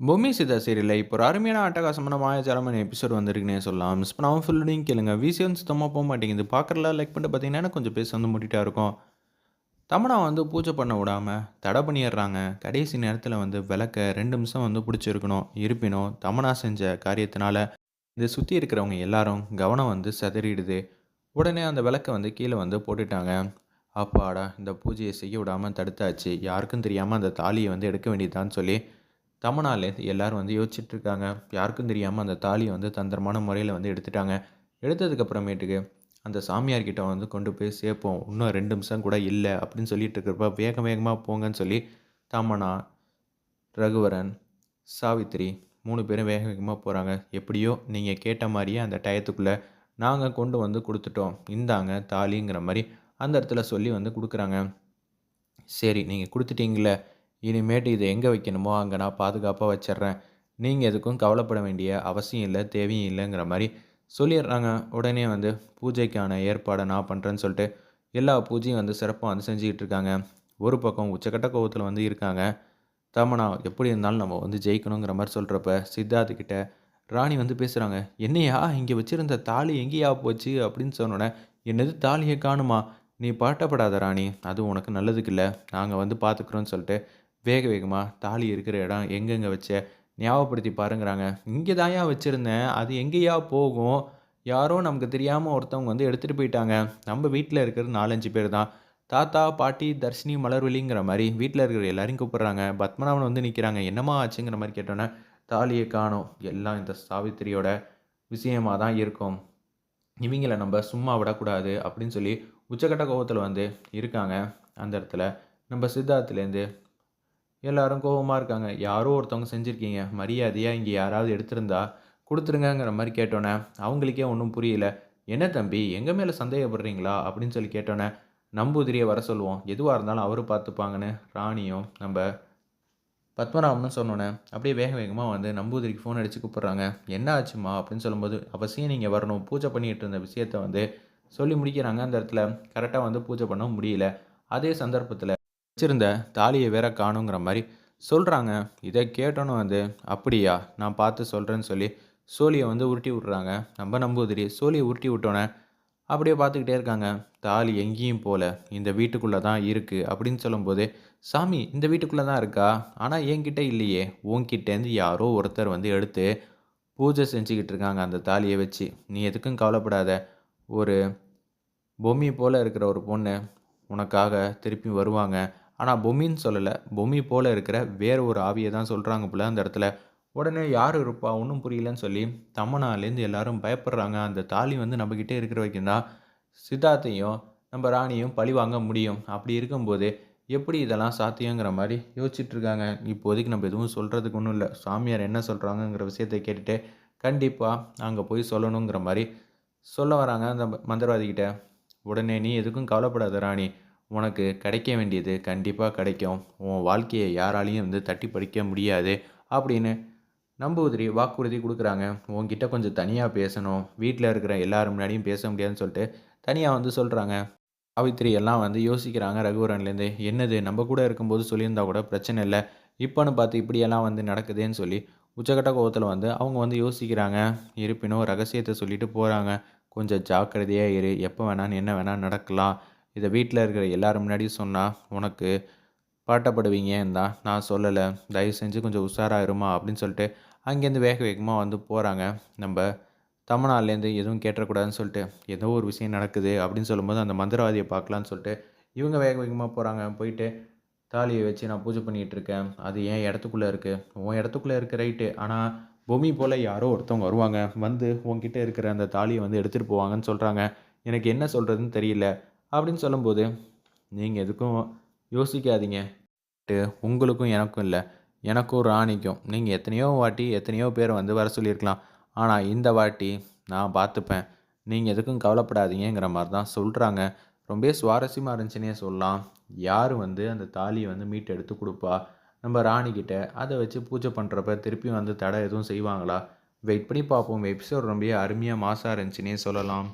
பொம்மி சிதா சீரியலில் இப்போ ஒரு அருமையான அட்டகாசமான மாயாச்சாரமான எபிசோட் வந்திருக்குன்னே சொல்லலாம். மிஸ் பண்ணாமல் ஃபுல்லையும் கேளுங்க. விசி வந்து சுத்தமாக போக மாட்டேங்குது. பார்க்குறல லைக் பண்ணிட்டு பார்த்தீங்கன்னா கொஞ்சம் பேச வந்து முட்டிட்டா இருக்கும். தமனா வந்து பூஜை பண்ண விடாமல் தடை பண்ணிடுறாங்க. கடைசி நேரத்தில் வந்து விளக்க ரெண்டு நிமிஷம் வந்து பிடிச்சிருக்கணும். இருப்பினும் தமனா செஞ்ச காரியத்தினால இதை சுற்றி இருக்கிறவங்க எல்லாரும் கவனம் வந்து சிதறிடுது. உடனே அந்த விளக்கை வந்து கீழே வந்து போட்டுட்டாங்க. அப்பாடா இந்த பூஜையை செய்ய விடாமல் தடுத்தாச்சு. யாருக்கும் தெரியாமல் அந்த தாலியை வந்து எடுக்க வேண்டியதான்னு சொல்லி தமனாலேருந்து எல்லோரும் வந்து யோசிச்சுட்ருக்காங்க. யாருக்கும் தெரியாமல் அந்த தாலியை வந்து தந்திரமான முறையில் வந்து எடுத்துட்டாங்க. எடுத்ததுக்கப்புறமேட்டுக்கு அந்த சாமியார்கிட்ட வந்து கொண்டு போய் சேர்ப்போம். இன்னும் ரெண்டு நிமிஷம் கூட இல்லை அப்படின்னு சொல்லிட்டு இருக்கிறப்ப வேக வேகமாக போங்கன்னு சொல்லி தமனா ரகுவரன் சாவித்திரி மூணு பேரும் வேக வேகமாக போகிறாங்க எப்படியோ நீங்கள் கேட்ட மாதிரியே அந்த டயத்துக்குள்ளே நாங்கள் கொண்டு வந்து கொடுத்துட்டோம். இந்தாங்க தாலிங்கிற மாதிரி அந்த இடத்துல சொல்லி வந்து கொடுக்குறாங்க. சரி நீங்கள் கொடுத்துட்டீங்களே இனிமேட்டு இதை எங்கே வைக்கணுமோ அங்கே நான் பாதுகாப்பாக வச்சிட்றேன் நீங்கள் எதுக்கும் கவலைப்பட வேண்டிய அவசியம் இல்லை தேவையும் இல்லைங்கிற மாதிரி சொல்லிடுறாங்க உடனே வந்து பூஜைக்கான ஏற்பாடை நான் பண்ணுறேன்னு சொல்லிட்டு எல்லா பூஜையும் வந்து சிறப்பாக வந்து செஞ்சுக்கிட்டு இருக்காங்க. ஒரு பக்கம் உச்சக்கட்ட கோவத்தில் வந்து இருக்காங்க. தமனா எப்படி இருந்தாலும் நம்ம வந்து ஜெயிக்கணுங்கிற மாதிரி சொல்கிறப்ப சித்தார்த்துக்கிட்ட ராணி வந்து பேசுகிறாங்க என்னையா இங்கே வச்சுருந்த தாலி எங்கேயா போச்சு? அப்படின்னு சொன்னோன்னே என்னது தாலியை காணுமா? நீ பாட்டப்படாத ராணி. அது உனக்கு நல்லதுக்கு இல்லை. நாங்கள் வந்து பார்த்துக்குறோன்னு சொல்லிட்டு வேக வேகமாக தாலி இருக்கிற இடம் எங்கெங்கே வச்ச? ஞாபகப்படுத்தி பாருங்கிறாங்க. இங்கே தாயா வச்சுருந்தேன் அது எங்கேயா போகும்? யாரோ நமக்கு தெரியாமல் ஒருத்தவங்க வந்து எடுத்துகிட்டு போயிட்டாங்க. நம்ம வீட்டில் இருக்கிற நாலஞ்சு பேர் தான். தாத்தா பாட்டி தர்ஷினி மலர்வெளிங்கிற மாதிரி வீட்டில் இருக்கிற எல்லாரையும் கூப்பிட்றாங்க. பத்மநாபன் வந்து நிற்கிறாங்க என்னம்மா ஆச்சுங்கிற மாதிரி கேட்டோன்னே தாலியை காணும். எல்லாம் இந்த சாவித்திரியோட விஷயமாக தான் இருக்கும். இவங்கள நம்ம சும்மா விடக்கூடாது அப்படின்னு சொல்லி உச்சக்கட்ட கோபத்தில் வந்து இருக்காங்க. அந்த இடத்துல நம்ம சித்தார்த்துலேருந்து எல்லாரும் கோபமாக இருக்காங்க. யாரோ ஒருத்தவங்க செஞ்சுருக்கீங்க. மரியாதையாக இங்கே யாராவது எடுத்திருந்தா கொடுத்துருங்கங்கிற மாதிரி கேட்டோன்னே அவங்களுக்கே ஒன்றும் புரியல. என்ன தம்பி எங்கள் மேலே சந்தேகப்படுறீங்களா? அப்படின்னு சொல்லி கேட்டோன்னே நம்பூதிரியை வர சொல்லுவோம். எதுவாக இருந்தாலும் அவர் பார்த்துப்பாங்கன்னு ராணியும் நம்ம பத்மநாபனும் சொன்னோன்னே அப்படியே வேக வேகமாக வந்து நம்பூதிரிக்கு ஃபோன் அடித்து கூப்பிட்றாங்க. என்ன ஆச்சுமா அப்படின்னு சொல்லும்போது அவசியம் நீங்கள் வரணும். பூஜை பண்ணிகிட்டு இருந்த விஷயத்த வந்து சொல்லி முடிக்கிறாங்க. அந்த இடத்துல கரெக்டாக வந்து பூஜை பண்ண முடியல. அதே சந்தர்ப்பத்தில் வச்சிருந்த தாலியை வேற காணுங்கிற மாதிரி சொல்கிறாங்க இதை கேட்டோன்னு வந்து அப்படியா நான் பார்த்து சொல்கிறேன்னு சொல்லி சோழியை வந்து உருட்டி விட்றாங்க நம்ம நம்பூதிரி சோழியை உருட்டி விட்டோன்னே அப்படியே பார்த்துக்கிட்டே இருக்காங்க. தாலி எங்கேயும் போல. இந்த வீட்டுக்குள்ளே தான் இருக்குது அப்படின்னு சொல்லும்போது சாமி இந்த வீட்டுக்குள்ளே தான் இருக்கா? ஆனால் என்கிட்ட இல்லையே. உன்கிட்டேருந்து யாரோ ஒருத்தர் வந்து எடுத்து பூஜை செஞ்சுக்கிட்டு இருக்காங்க அந்த தாலியை வச்சு. நீ எதுக்கும் கவலைப்படாத. ஒரு பொம்மி போல் இருக்கிற ஒரு பொண்ணு உனக்காக திருப்பி வருவாங்க. ஆனால் பொம்மின்னு சொல்லலை. பொம்மி போல் இருக்கிற வேறு ஒரு ஆவியை தான் சொல்கிறாங்க போல அந்த இடத்துல. உடனே யார் இருப்பா? ஒன்றும் புரியலன்னு சொல்லி தம்மனாலேருந்து எல்லாரும் பயப்படுறாங்க. அந்த தாலி வந்து நம்மக்கிட்டே இருக்கிற வரைக்கும் தான் சித்தார்த்தையும் நம்ம ராணியும் பழி வாங்க முடியும். அப்படி இருக்கும்போது எப்படி இதெல்லாம் சாத்தியங்கிற மாதிரி யோசிச்சுட்ருக்காங்க இப்போதைக்கு நம்ம எதுவும் சொல்கிறதுக்கு ஒன்றும் இல்லை. சாமியார் என்ன சொல்கிறாங்கங்கிற விஷயத்தை கேட்டுட்டு கண்டிப்பாக அங்கே போய் சொல்லணுங்கிற மாதிரி சொல்ல வராங்க அந்த மந்திரவாதிக்கிட்ட உடனே நீ எதுக்கும் கவலைப்படாத ராணி. உனக்கு கிடைக்க வேண்டியது கண்டிப்பாக கிடைக்கும். உன் வாழ்க்கையை யாராலையும் வந்து தட்டி படிக்க முடியாது அப்படின்னு நம்பூதிரி வாக்குறுதி கொடுக்குறாங்க. உன்கிட்ட கொஞ்சம் தனியாக பேசணும். வீட்டில் இருக்கிற எல்லாரும் முன்னாடியும் பேச முடியாதுன்னு சொல்லிட்டு தனியாக வந்து சொல்கிறாங்க சாவித்திரி எல்லாம் வந்து யோசிக்கிறாங்க ரகுவரன்லேருந்து என்னது நம்ம கூட இருக்கும்போது சொல்லியிருந்தா கூட பிரச்சனை இல்லை. இப்போன்னு பார்த்து இப்படியெல்லாம் வந்து நடக்குதுன்னு சொல்லி உச்சகட்ட கோபத்தில் வந்து அவங்க வந்து யோசிக்கிறாங்க. இருப்பினும் ரகசியத்தை சொல்லிட்டு போகிறாங்க கொஞ்சம் ஜாக்கிரதையாக இரு. எப்போ வேணான்னு என்ன வேணால் நடக்கலாம். இதை வீட்டில் இருக்கிற எல்லோரும் முன்னாடியும் சொன்னால் உனக்கு பாட்டப்படுவீங்கன்னு தான் நான் சொல்லலை. தயவு செஞ்சு கொஞ்சம் உஷாராக இருமா அப்படின்னு சொல்லிட்டு அங்கேருந்து வேக வேகமாக வந்து போகிறாங்க நம்ம தமிழ்நாட்லேருந்து எதுவும் கேட்டக்கூடாதுன்னு சொல்லிட்டு ஏதோ ஒரு விஷயம் நடக்குது அப்படின்னு சொல்லும்போது அந்த மந்திரவாதியை பார்க்கலான்னு சொல்லிட்டு இவங்க வேக வேகமாக போகிறாங்க போயிட்டு தாலியை வச்சு நான் பூஜை பண்ணிகிட்டு இருக்கேன். அது ஏன் இடத்துக்குள்ளே இருக்குது உன் இடத்துக்குள்ளே இருக்க ரைட்டு. ஆனால் பூமி போல் யாரோ ஒருத்தவங்க வருவாங்க. வந்து உங்ககிட்ட இருக்கிற அந்த தாலியை வந்து எடுத்துகிட்டு போவாங்கன்னு சொல்கிறாங்க எனக்கு என்ன சொல்கிறதுன்னு தெரியல. அப்படின்னு சொல்லும்போது நீங்கள் எதுக்கும் யோசிக்காதீங்க. உங்களுக்கும் எனக்கும் இல்லை. எனக்கும் ராணிக்கும். நீங்கள் எத்தனையோ வாட்டி எத்தனையோ பேரை வந்து வர சொல்லியிருக்கலாம். ஆனால் இந்த வாட்டி நான் பார்த்துப்பேன். நீங்கள் எதுக்கும் கவலைப்படாதீங்கிற மாதிரி தான் சொல்கிறாங்க ரொம்ப சுவாரஸ்யமாக இருந்துச்சுன்னே சொல்லலாம். யார் வந்து அந்த தாலியை வந்து மீட்டு எடுத்து கொடுப்பா? நம்ம ராணிக்கிட்ட அதை வச்சு பூஜை பண்ணுறப்ப திருப்பி வந்து தடை எதுவும் செய்வாங்களா? வெயிட் பண்ணி பார்ப்போம். எபிசோட் ரொம்ப அருமையாக மாசாக இருந்துச்சுன்னே சொல்லலாம்.